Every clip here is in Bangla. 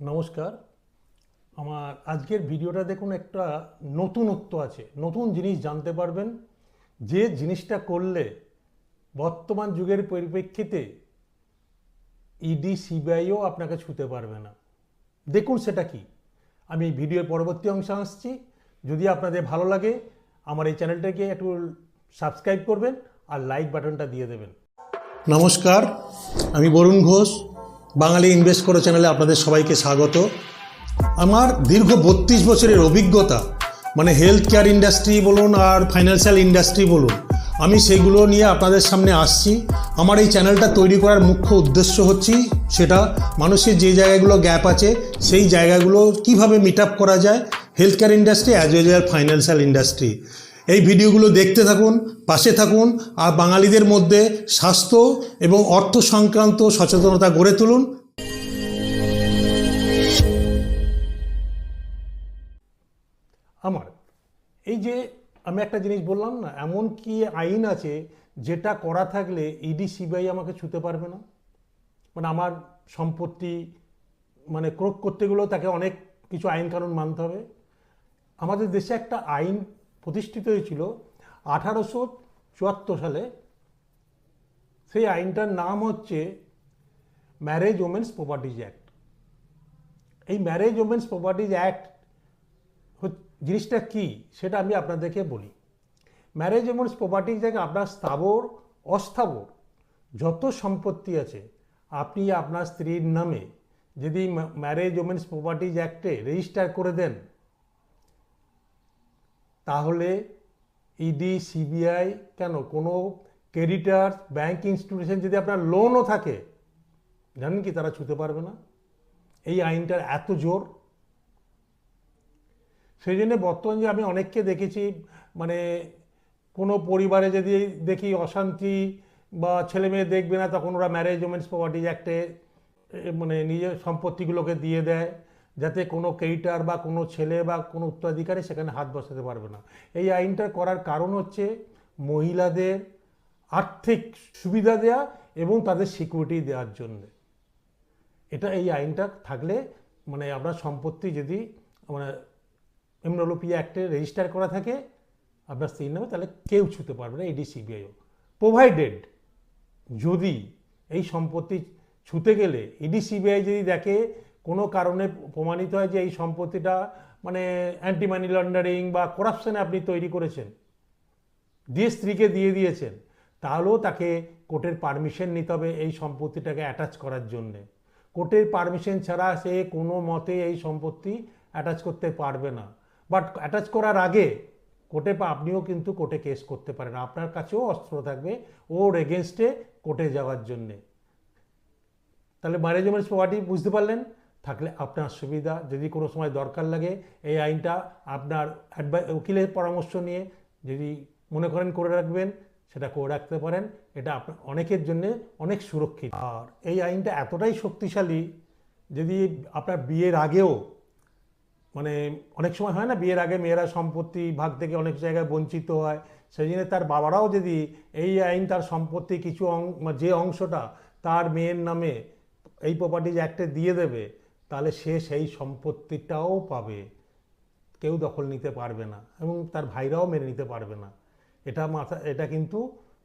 নমস্কার। আমার আজকের ভিডিওটা দেখুন একটা নতুনত্ব আছে। নতুন জিনিস জানতে পারবেন। যে জিনিসটা করলে বর্তমান যুগের পরিপ্রেক্ষিতে ইডি সিবিআইও আপনাকে ছুতে পারবে না। দেখুন সেটা কি। আমি ভিডিওর পরবর্তী অংশে আসছি। যদি আপনাদের ভালো লাগে, আমার এই চ্যানেলটাকে একটু সাবস্ক্রাইব করবেন আর লাইক বাটনটা দিয়ে দেবেন। নমস্কার, আমি বরুণ ঘোষ। বাঙালি ইনভেস্ট করো চ্যানেলে আপনাদের সবাইকে স্বাগত। আমার দীর্ঘ বত্রিশ বছরের অভিজ্ঞতা মানে হেলথ কেয়ার ইন্ডাস্ট্রি বলুন আর ফাইন্যান্সিয়াল ইন্ডাস্ট্রি বলুন, আমি সেগুলো নিয়ে আপনাদের সামনে আসছি। আমার এই চ্যানেলটা তৈরি করার মুখ্য উদ্দেশ্য হচ্ছে সেটা মানুষের যে জায়গাগুলো গ্যাপ আছে, সেই জায়গাগুলো কীভাবে মিট আপ করা যায় health care industry as well as financial industry এই ভিডিওগুলো দেখতে থাকুন, পাশে থাকুন, আর বাঙালিদের মধ্যে স্বাস্থ্য এবং অর্থ সংক্রান্ত সচেতনতা গড়ে তুলুন। আমার, এই যে আমি একটা জিনিস বললাম না, এমন কি আইন আছে যেটা করা থাকলে ইডি সিবিআই আমাকে ছুতে পারবে না? মানে আমার সম্পত্তি মানে ক্রোক করতে গেলেও তাকে অনেক কিছু আইন কানুন মানতে হবে। আমাদের দেশে একটা আইন প্রতিষ্ঠিত হয়েছিল আঠারোশো চুয়াত্তর সালে। সেই আইনটার নাম হচ্ছে ম্যারেজ ওমেন্স প্রপার্টিজ অ্যাক্ট এই ম্যারেজ ওমেন্স প্রপার্টিজ অ্যাক্ট জিনিসটা কি সেটা আমি আপনাদেরকে বলি। ম্যারেজ ওমেন্স প্রপার্টিজ অ্যাক্ট আপনার স্থাবর, অস্থাবর যত সম্পত্তি আছে, আপনি আপনার স্ত্রীর নামে যদি ম্যারেজ ওমেন্স প্রপার্টিজ অ্যাক্টে রেজিস্টার করে দেন তাহলে ইডি সিবিআই কেন? কোনো ক্রেডিটার ব্যাংক ইনস্টিটিউশন যদি আপনার লোনও থাকে, জানেন কি তারা ছুতে পারবে না? এই আইনটার এত জোর। সেই জন্য বর্তমান যে আমি অনেককে দেখেছি মানে কোনো পরিবারে যদি দেখি অশান্তি বা ছেলে মেয়ে দেখবে না, তখন ওরা ম্যারেজ ওমেন্স প্রপার্টিজ অ্যাক্টে মানে নিজের সম্পত্তিগুলোকে দিয়ে দেয়। যাতে কোনো ক্রেডিটার বা কোনো ছেলে বা কোনো উত্তরাধিকারী সেখানে হাত বসাতে পারবে না। এই আইনটা করার কারণ হচ্ছে মহিলাদের আর্থিক সুবিধা দেয়া এবং তাদের সিকিউরিটি দেওয়ার জন্যে। এটা এই আইনটা থাকলে মানে আপনার সম্পত্তি যদি মানে এমডব্লিউপি অ্যাক্টে রেজিস্টার করা থাকে আপনার স্ত্রীর নামে তাহলে কেউ ছুতে পারবে না ইডি সিবিআইও। প্রোভাইডেড যদি এই সম্পত্তি ছুতে গেলে ইডি সিবিআই যদি দেখে কোনো কারণে প্রমাণিত হয় যে এই সম্পত্তিটা মানে অ্যান্টি মানি লন্ডারিং বা করাপশনে আপনি তৈরি করেছেন। দিয়ে স্ত্রীকে দিয়ে দিয়েছেন। তাহলেও তাকে কোর্টের পারমিশন নিতে হবে এই সম্পত্তিটাকে অ্যাটাচ করার জন্যে। কোর্টের পারমিশন ছাড়া সে কোনো মতে এই সম্পত্তি অ্যাটাচ করতে পারবে না। বাট অ্যাটাচ করার আগে কোর্টে আপনিও কিন্তু কোর্টে কেস করতে পারেন। আপনার কাছেও অস্ত্র থাকবে ওর এগেনস্টে কোর্টে যাওয়ার জন্যে। তাহলে ম্যারেজ প্রপার্টি বুঝতে পারলেন? থাকলে আপনার সুবিধা, যদি কোনো সময় দরকার লাগে, এই আইনটা আপনার অ্যাডভাই উকিলের পরামর্শ নিয়ে যদি মনে করেন করে রাখবেন, সেটা করে রাখতে পারেন। এটা আপনার অনেকের জন্য অনেক সুরক্ষিত। আর এই আইনটা এতটাই শক্তিশালী, যদি আপনার বিয়ের আগেও মানে অনেক সময় হয় না, বিয়ের আগে মেয়েরা সম্পত্তি ভাগ থেকে অনেক জায়গায় বঞ্চিত হয়, সেই জন্য তার বাবারাও যদি এই আইন তার সম্পত্তি কিছু অং, যে অংশটা তার মেয়ের নামে এই প্রপার্টিজ অ্যাক্টে দিয়ে দেবে তাহলে সে সেই সম্পত্তিটাও পাবে। কেউ দখল নিতে পারবে না এবং তার ভাইরাও মেনে নিতে পারবে না। এটা মাথা, এটা কিন্তু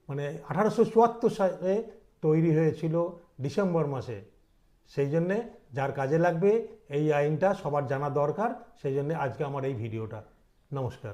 মানে আঠারোশো চুয়াত্তর সালে তৈরি হয়েছিল ডিসেম্বর মাসে। সেই জন্যে যার কাজে লাগবে এই আইনটা সবার জানা দরকার। সেই জন্যে আজকে আমার এই ভিডিওটা। নমস্কার।